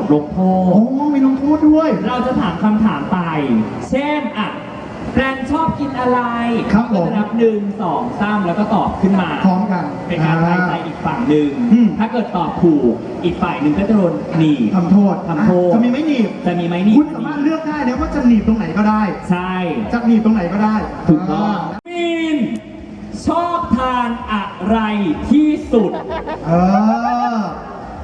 ทลงโทโอ้ษ มีลงโทษด้วย เราจะถามคำถามไป เช่น อะแบรนด์ชอบกินอะไรครับผม ก็จะนับหนึ่งสองสามแล้วก็ตอบขึ้นมา พร้อมกันเป็นการทายใจอีกฝั่งหนึ่ง อืมถ้าเกิดตอบถูก อีกฝ่ายหนึ่งก็จะโดนหนีบ ทำโทษทำโทษ จะมีไหม่หนีบ จะมีไหมหนีบคุณสามารถเลือกได้นะว่าจะหนีบตรงไหนก็ได้ ใช่จะหนีบตรงไหนก็ได้ถูกต้องมีนชอบทานอะไรที่สุด เออ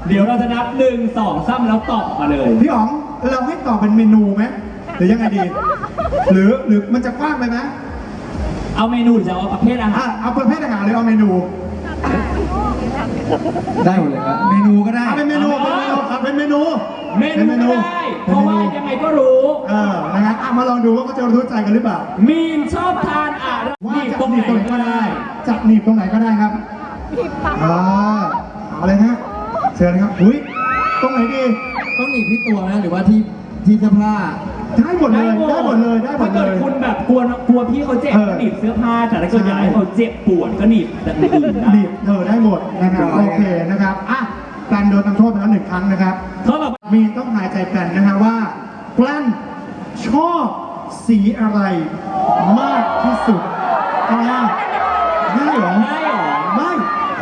เดี๋ยวเราจะนับหนึ่งสองสามแล้วตอบมาเลย พี่อ๋องเราให้ตอบเป็นเมนูไหมหรือยังไงดี หรือหรือมันจะกว้างไปไหมเอาเมนูหรือจะเอาประเภทอาหาอะรเอาประเภทอาหารหรือเอาเมนูได้หมดเลยครับ เมนูก็ได้เอาเป็นเมนูเป็นเมนูครับเป็นเมนูเมนูเป็นก็ได้เพราะว่ายังไงก็รู้ เออนะฮะอะมาลองดูว่าเขาจะรู้ใจกันหรือเปล่า มีนชอบทานอะไรว่านี่จะตรงหไหนีนบตรงไหนก็ก็ได้ ได้จะหนีบตรงไหนก็ได้ครับอ่าเอาเลยฮะ เชิญครับอุ้ยตรงไหนดีต้องหนีบที่ตัวนะหรือว่าที่ที่เสื้อผ้า ได้หมดเลยได้หมดเลยได้หมถ้าดเลเกิดย คุณแบบกลัวกลัวพี่เขาเจ็บเออก็หนีบเสื้อผ้าแต่ถ้าเกิดใช่ อยากให้เขาเจ็บปวดก็หนีบแบบอื่นได้หนีบเธอได้หมดนะครับได้โอเคนะครับอะแปลนโดนทำโทษไปแล้วหนึ่งครั้งนะครับ เขาแบบมีต้องหายใจแปลนนะฮะว่าแปลนชอบสีอะไรมากที่สุดอ่าง่ายเหรอ ง่ายเหรอไม่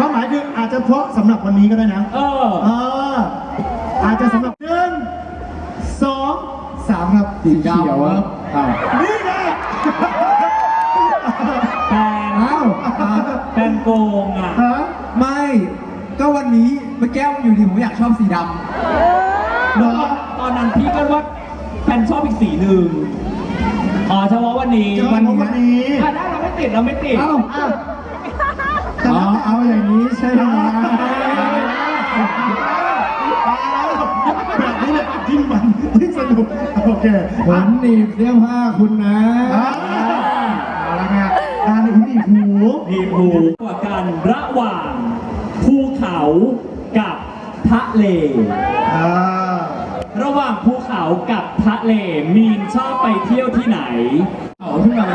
ความหมายคืออาจจะเพราะสำหรับวันนี้ก็ได้นะเออ เอออาจจะสำหรับหนึ่งสองสามครับสีเขียวครับอ้าวนี่ไงแปลงอ้าวอ้าวแปลงโกงอะ ฮะไม่ ก็วันนี้เมื่อกี้อยู่ดีผมอยากชอบสีดเหรอตอนนั้นพี่ก็ว่าแฟนชอบอีกสีหนึ่งอ๋อเฉพาะวันนี้เจอวันนี้ อะได้เราไม่ติดเราไม่ติดเอ้า อะำอ๋อ เอาอย่างนี้ใช่ไหมแบบนี้แหละยิ่งมันยิ่งสนุกโอเคผมหนีบเสื้อผ้าคุณนะอะเอาละไงการในหูดีหูดีผูกว่ากันระหว่างภูเขากับทะเลระหว่างภูเขากับทะเลมีนชอบไปเที่ยวที่ไหนเอาขึ้นมา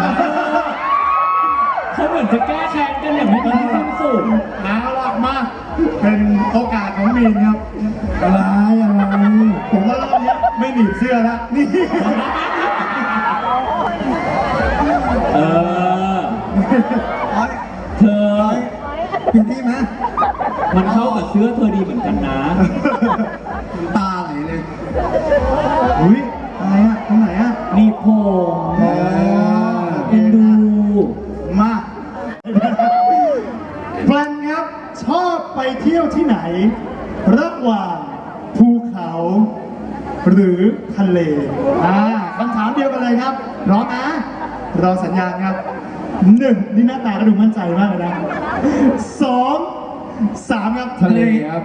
เลยนะเขาเหมือนจะแก้แค้นกันอย่างไม่มีที่สิ้นสุดเอาละมา เป็นโอกาสของมีนครับอะไรอะไรผมว่ารอบนี้ไม่หนีบเสื้อแล้วนี่เออโอ๊ยเธอโอ๊ยพินที่ไหมมันเข้ากับเสื้อเธอดีเหมือนกันนะ ตาไหลเลยอุ้ยอะไรอะตรงไหนอะนี่ผม เออ เอ็นดู มาแฟนครับ ชอบไปเที่ยวที่ไหน ระหว่างภูเขา หรือทะเลอ่าคำถามเดียวกันเลยครับพร้อมนะรอสัญญาณครับหนึ่งนี่หน้าตาก็ดูมั่นใจมากเลยนะสองสามครับทะเลครับ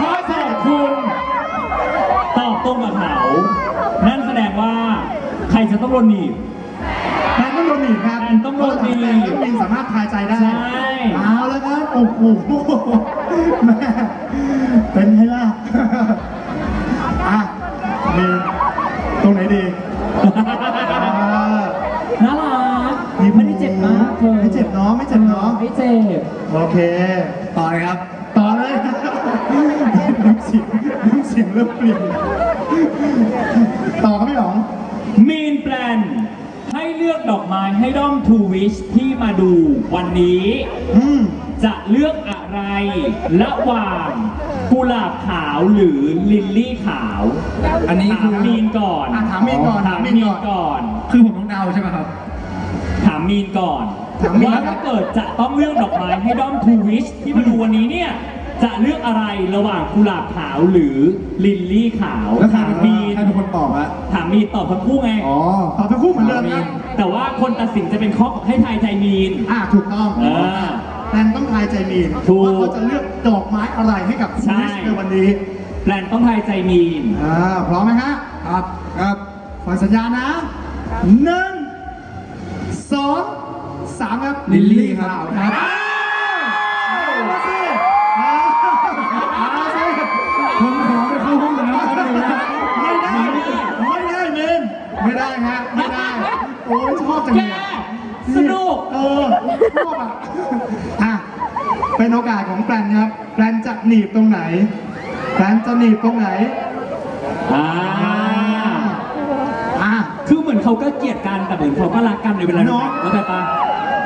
ถ้าสำหรับคุณตอบตรงกับเขา นั่นแสดงว่าใครจะต้องโดนหนีบแฟน ต้องโดนหนีบครับแฟนต้องโดนหนีบแฟนต้องมีสามารถทายใจได้ใช่เอาแล้วครับโอ้โหแม่เป็นไงล่ะอะมีตรงไหนดีอ่าน่ารักไม่ได้เจ็บมากเธอไม่เจ็บเนาะไม่เจ็บเนาะไม่เจ็บโอเค ต่อเลยครับ ต่อเลยน้ำเสียงน้ำเสียงเริ่มเปลี่ยนต่อครับพี่หลองมีนแปลนให้ เลือกดอกไม้ให้ด้อมทูวิชที่มาดูวันนี้ อืม จะเลือกอะไรระหว่างกุหลาบขาวหรือลิลลี่ขาวอันนี้ถาคืมอมีนก่อนอะถามมีนก่อนถามมีนก่อน คือผมต้องเดาใช่ไหมครับ ถามมีนก่อนถามมีน ว่าถ้าเกิดจะต้องเลือกดอกไม้ให้ด้อมทูวิชที่มาดูวันนี้เนี่ย จะเลือกอะไรระหว่างกุหลาบขาวหรือลิลลี่ขาวแล้วใครถามเป็นมีนใครเป็นคนตอบอะถามมีนตอบทั้งคู่ไงอ๋อตอบทั้งคู่เหมือนเดิมนะแต่ว่าคนตัดสินจะเป็นข้อให้ทายใจมีน อะถูกต้องเออแฟนต้องทายใจมีนถูกว่าเขาจะเลือกดอกไม้อะไรให้กับใช่วิชในวันนี้แปลนต้องทายใจมีน อ่าพร้อมไหมฮะครับครับฟังสัญญาณนะหนึ่งสองสามครับลิลลี่ครับ ครับ มาสิมามาสิ ผมขอไปเข้าห้องน้ำแป๊บนึงนะ ไม่ได้ ไม่ได้เมนไม่ได้ฮะ ไม่ได้ โอ้ยช อบจังแกเลยสนุกเออชอบอะอะเป็นโอกาสของแปลนครับแปลนจะหนีบตรงไหนแปลนจะหนีบตรงไหนอ่าอะคือเหมือนเขาก็เกลียดกันแต่เหมือนเขาก็รักกันในเวลาเดียวกันเนาะเข้าใจปะ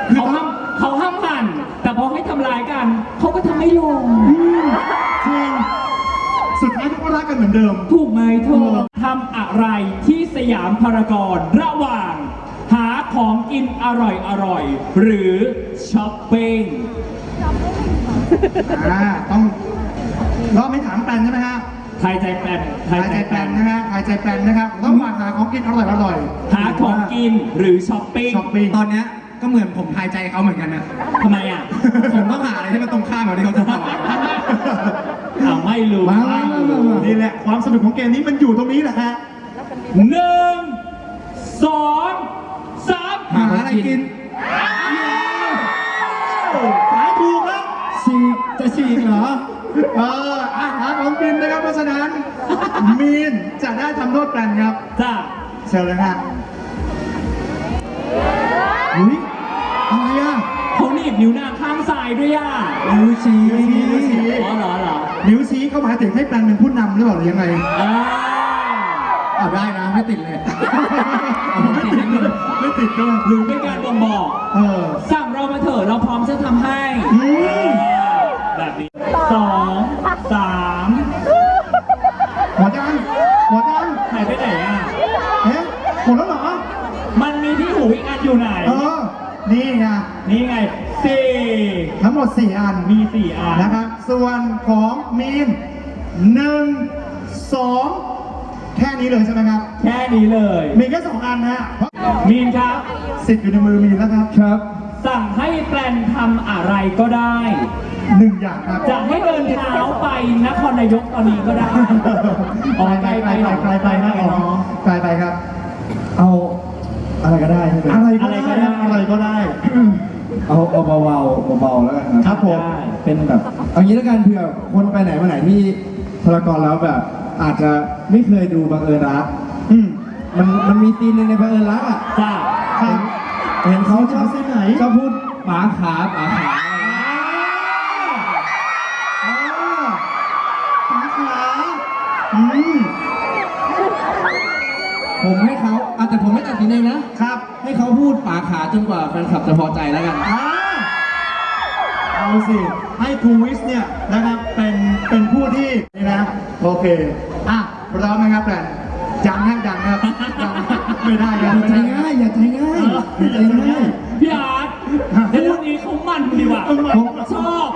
คือเขาห้ามเขาห้ามหันแต่พอให้ทำลายกัน เขาก็ทำไม่ลงจริงสุดท้ายทุกคนรักกันเหมือนเดิม ถูกไหมเธอทำอะไรที่สยามพารากอนระหว่างหา ของกินอร่อยอร่อยๆหรือช้อปปิ้งอ่าต้องรอบไม่ถามแปลนใช่ไหมฮะไทยใจแปลนไททายยใจใจแปแปลลนนนะฮะทายใจแปลนนะครับต้องมาหาของกินอร่อยอร่อยหาของกินหรือช้อปปิ้งช้อปปิ้งตอนเนี้ยก็เหมือนผมทายใจเขาเหมือนกันนะ ทำไมอะ ผมต้องหาอะไรที่มันตรงข้ามกับที่เขาจะตอบอ้าวไม่รู้มาไม่รู้นี่แหละความสนุกของเกมนี้มันอยู่ตรงนี้แหละฮะหนึ่งสอง กินหาถูกแล้วฉีกจะฉีกเหรอ เอออาหารของกินนะครับเพราะฉะนั้น มีนจะได้ทำโทษแปลนครับจ้าเชิญเลยฮะอุ้ยอะไรอะเขาหนีบนิ้วนางข้างซ้ายด้วยอะนิ้วชี้นิ้วชี้อ๋อเหรอเหรอ นิ้วชี้เขาหมายถึงให้แปลนเป็นผู้นำหรือเปล่าหรือยังไง อ่าเอา ได้นะไม่ติดเลยเอาผมติดนิดนึงไม่ติดด้วยหรือเป็นการบ่งบอกเออสั่งเรามาเถอะเราพร้อมจะทำให้อืมแบบนี้สองสามหมดยังหมดยังหายไปไหนอะ เอ๊ะหมดแล้วเหรอ มันมีที่หูอีกอันอยู่ไหน เออ นี่ไง นี่ไงสี่ทั้งหมด 4 อันมีสี่อัน นะครับ ส่วนของมีนหนึ่งสอง แค่นี้เลยใช่ไหมครับ แค่นี้เลย มีแค่สองอันนะฮะเพราะมีนครับ สิทธิ์อยู่ในมือมีนแล้วครับครับสั่งให้แปลนทำอะไรก็ได้ หนึ่งอย่างครับ จะให้เดินเท้าไปนครนายกตอนนี้ก็ได้อ๋อไกลไปไกลไปไกลไปนะอ๋อไกลไปครับ เอาอะไรก็ได้ใช่ไหมอะไรก็ได้ครับอะไรก็ได้ เอาเอาเบาๆเบาๆแล้วกันครับผมได้เป็นแบบเอางี้แล้วกันเผื่อคนไปไหนมาไหนที่ พารากอนแล้วแบบ อาจจะไม่เคยดูบังเอิญรักอืมมันมันมีซีนหนึ่งในบังเอิญรักอะจ้าครับเห็นเขาชอบซีนไหนชอบพูดป๋าขาป๋าขาอ่าขาขาอืมผมให้เขาอาจจะแต่ผมไม่ตัดสินเองนะครับ ให้เขาพูดป๋าขาจนกว่าแฟนคลับจะพอใจแล้วกันอ่า เอาสิให้ทูวิสเนี่ยนะครับเป็นเป็นผู้ที่นี่นะโอเคอะพร้อมนะครับแปลนจังนะดังนะครับดังไม่ได้ครับอย่าไม่ใจได้ง่ายอย่าใจง่ายเอออย่าใจง่ายพี่อาร์ตพูดนี้เขามันดีว่ะต้องมาชอบ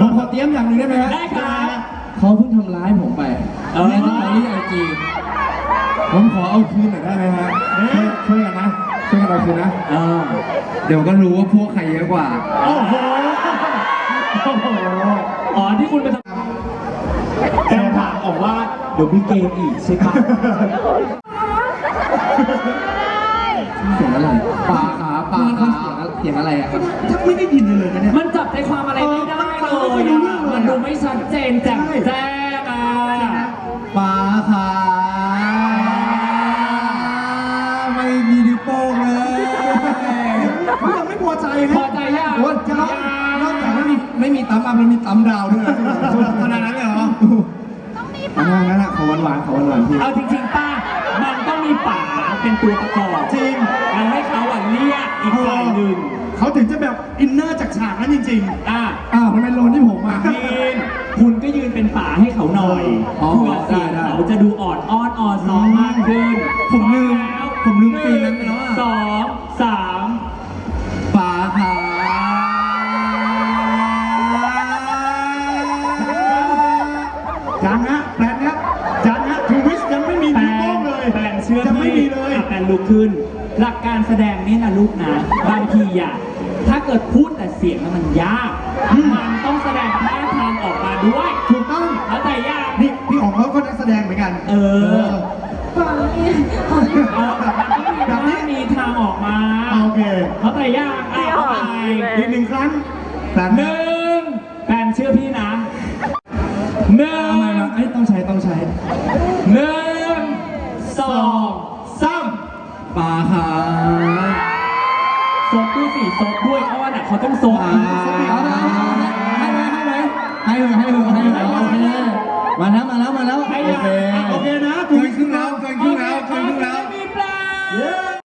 ผมขอเตรียมอย่างหนึ่งได้ไหมฮะได้ครับ เขาเพิ่งทำร้ายผมไปเออในสตอรี่ไอจีผมขอเอาคืนหน่อยได้ไหมฮะช่วยช่วยกันนะช่วยกันเอาคืนนะอ่าเดี๋ยวก็รู้ว่าพวกใครเยอะกว่า โอ้โห โอ้โหอ๋อที่คุณไปทำแอบถามออกว่าเดี๋ยวมีเกมอีกใช่ปะเสียงอะไรปลาขาปลาขาเสียงอะไรอะครับถ้าไม่ได้ยินเลยนะเนี่ย มันจับใจความอะไรไม่ได้เลยอะมันดูไม่ชัดเจนแจ่มแจ้งอะปลาขา ไม่มีตั้มอัพแล้วมีตั้มดาวด้วยนะขนาดนั้นเลยเหรอขนาดนั้นอะขอหวานหวานๆขอหวานหวานๆพี่เอาจริงๆป้า มันต้องมีป๋าเป็นตัวประกอบจริงแล้วให้เขาอะเรียกอีกฝ่ายหนึ่งเขาถึงจะแบบอินเนอร์จากฉากนั้นจริงอะอ้าวมันเป็นโลนที่ผมอะมีนคุณก็ยืนเป็นป๋าให้เขาหน่อยอ๋อเพื่อเสียงได้ได้ เขาจะดูอ่อนอ้อนอ่อนซ้อมมากขึ้น ผมลืมแล้วผม ลยอะแปนลุกขึ้น หลักการแสดงนี่นะลูกนะบางทีอะถ้าเกิดพูดแต่เสียงแล้วมันยาก มันต้องแสดงท่าทางออกมาด้วยถูกต้องเข้าใจยาก นี่พี่อ๋องเขาก็นักแสดงเหมือนกัน เออแบบนี้มีทางออกมา โอเคเขาใจยากอะเอาไปอีกหนึ่งครั้งแปลนหนึ่ง